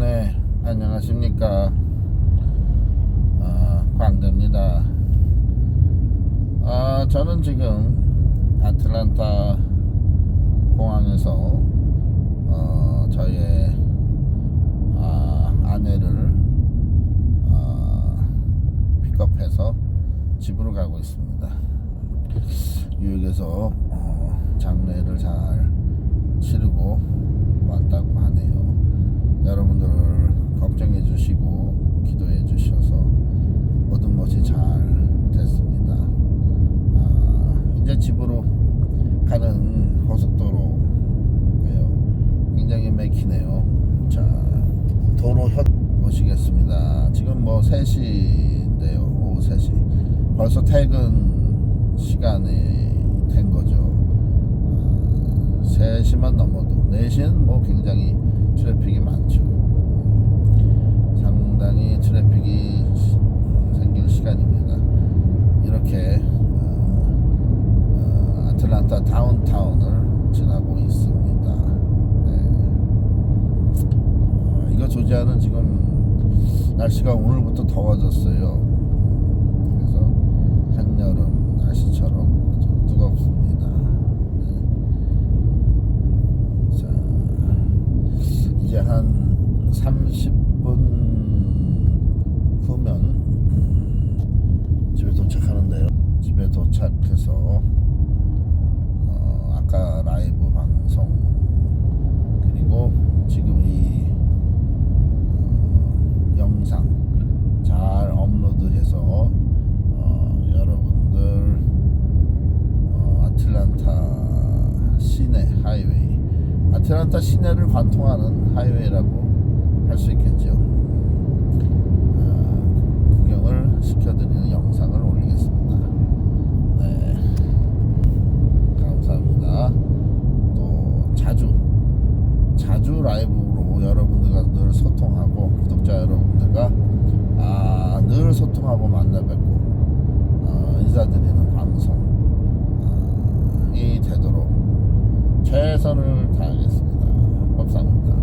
네, 안녕하십니까. 어, 광대입니다. 아, 저는 지금 아틀란타 공항에서 어, 저의 아, 아내를 어, 픽업해서 집으로 가고 있습니다. 뉴욕에서 어, 장례를 잘 치르고 왔다고 하네요. 여러분들 걱정해 주시고 기도해 주셔서 모든 것이 잘 됐습니다. 아, 이제 집으로 가는 고속도로예요. 굉장히 막히네요. 자, 도로 현 보시겠습니다. 지금 뭐 3시인데요. 오후 3시. 벌써 퇴근. 아, 3시만 넘어도 4시는 뭐 굉장히 트래픽이 많죠. 상당히 트래픽이 생길 시간입니다. 이렇게 어, 어, 아틀란타 다운타운을 지나고 있습니다. 네. 어, 이거 조지아는 지금 날씨가 오늘부터 더워졌어요. 그래서 한여름 날씨처럼 아주 뜨겁습니다. 네. 자, 한 30분 후면 음, 집에 도착하는데요. 집에 도착해서 어, 아까 라이브 방송 그리고 지금 이 어, 영상 잘 업로드해서 어, 여러분들 어, 아틀란타 시내 하이웨이 아틀란타 시내를 관통하는 하이웨이라고 할 수 있겠죠. 어, 구경을 시켜드리는 영상을 올리겠습니다. 네, 감사합니다. 또 자주 자주 라이브로 여러분들과 늘 소통하고 구독자 여러분들과 아, 늘 소통하고 만나 뵙고 어, 인사드리는 방송이 되도록 최선을 감사합니다.